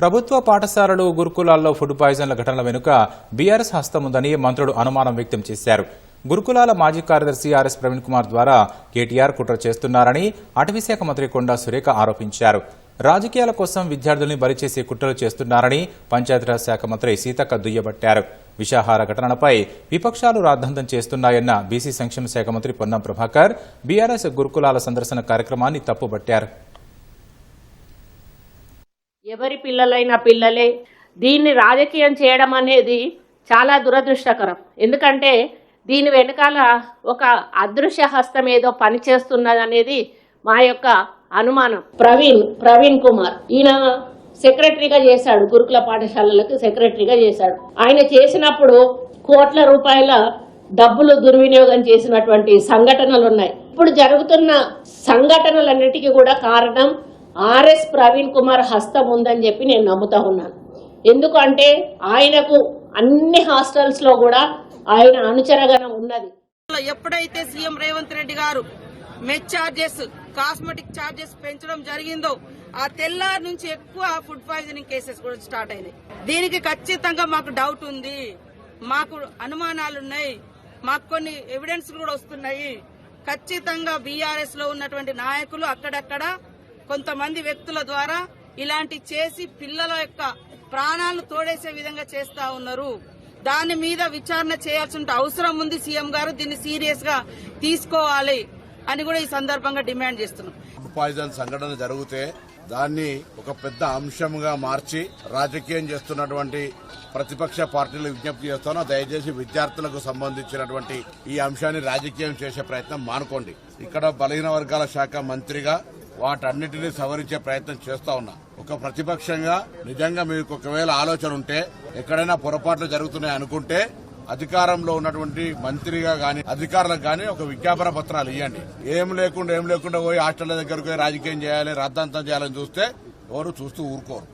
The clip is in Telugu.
ప్రభుత్వ పాఠశాలలు గురుకులాల్లో ఫుడ్ పాయిజన్ల ఘటనల వెనుక బీఆర్ఎస్ హస్తం ఉందని మంత్రుడు అనుమానం వ్యక్తం చేశారు. గురుకులాల మాజీ కార్యదర్శి ఆర్ఎస్ ప్రవీణ్ కుమార్ ద్వారా కేటీఆర్ కుట్ర చేస్తున్నారని అటవీశాఖ మంత్రి కొండా సురేఖ ఆరోపించారు. రాజకీయాల కోసం విద్యార్థుల్ని బలి చేసే కుట్రలు చేస్తున్నారని పంచాయతీరాజ్ శాఖ మంత్రి సీతక్క దుయ్యబట్టారు. విషాహార ఘటనలపై విపక్షాలు రాద్ధాంతం చేస్తున్నాయన్న బీసీ సంక్షేమ శాఖ మంత్రి పొన్నం ప్రభాకర్ బీఆర్ఎస్ గురుకులాల సందర్శన కార్యక్రమాన్ని తప్పుబట్టారు. ఎవరి పిల్లలైన పిల్లలే. దీన్ని రాజకీయం చేయడం అనేది చాలా దురదృష్టకరం. ఎందుకంటే దీని వెనకాల ఒక అదృశ్య హస్తం ఏదో పనిచేస్తున్నది అనేది మా యొక్క అనుమానం. ప్రవీణ్ ప్రవీణ్ కుమార్. ఈయన సెక్రటరీగా చేశాడు గురుకుల పాఠశాలలకు సెక్రటరీగా చేశాడు. ఆయన చేసినప్పుడు కోట్ల రూపాయల డబ్బులు దుర్వినియోగం చేసినటువంటి సంఘటనలు ఉన్నాయి ఇప్పుడు జరుగుతున్న సంఘటనలన్నిటికీ కూడా కారణం ఆర్ఎస్ ప్రవీణ్ కుమార్ హస్తం ఉందని చెప్పి నేను నమ్ముతా ఉన్నాను. ఎందుకంటే ఆయనకు అన్ని హాస్టల్స్లో కూడా ఆయన అనుచరగణం ఉన్నది. ఎప్పుడైతే సీఎం రేవంత్ రెడ్డి గారు మెచ్ చార్జెస్ కాస్మెటిక్ చార్జెస్ పెంచడం జరిగిందో ఆ తెల్లారి నుంచి ఎక్కువ ఫుడ్ పాయిజనింగ్ కేసెస్ కూడా స్టార్ట్ అయినాయి. దీనికి ఖచ్చితంగా మాకు డౌట్ ఉంది. మాకు అనుమానాలున్నాయి మాకు కొన్ని ఎవిడెన్స్ కూడా వస్తున్నాయి. ఖచ్చితంగా బీఆర్ఎస్లో ఉన్నటువంటి నాయకులు అక్కడక్కడ కొంతమంది వ్యక్తుల ద్వారా ఇలాంటి చేసి పిల్లల యొక్క ప్రాణాలను తోడేసే విధంగా చేస్తా ఉన్నారు. దాని మీద విచారణ చేయాల్సిన అవసరం ఉంది సీఎం గారు. దీన్ని సీరియస్గా తీసుకోవాలి అని కూడా ఈ సందర్భంగా డిమాండ్ చేస్తున్నాం. పాయిజన్ సంఘటన జరిగితే దాన్ని ఒక పెద్ద అంశంగా మార్చి రాజకీయం చేస్తున్నటువంటి ప్రతిపక్ష పార్టీలు విజ్ఞప్తి చేస్తానో దయచేసి విద్యార్థులకు సంబంధించినటువంటి ఈ అంశాన్ని రాజకీయం చేసే ప్రయత్నం మానుకోండి. ఇక్కడ బలహీన వర్గాల శాఖ మంత్రిగా వాటన్నిటినీ సవరించే ప్రయత్నం చేస్తా ఉన్నా. ఒక ప్రతిపక్షంగా నిజంగా మీకు ఒకవేళ ఆలోచన ఉంటే ఎక్కడైనా పొరపాట్లు జరుగుతున్నాయి అనుకుంటే అధికారంలో ఉన్నటువంటి మంత్రిగా గాని అధికారులకు గాని ఒక విజ్ఞాపన పత్రాలు ఇవ్వండి ఏం లేకుండా ఏం లేకుండా పోయి హాస్టల్ దగ్గరకు పోయి రాజకీయం చేయాలి రాద్ధాంతం చేయాలని చూస్తే ఎవరు చూస్తూ ఊరుకోరు.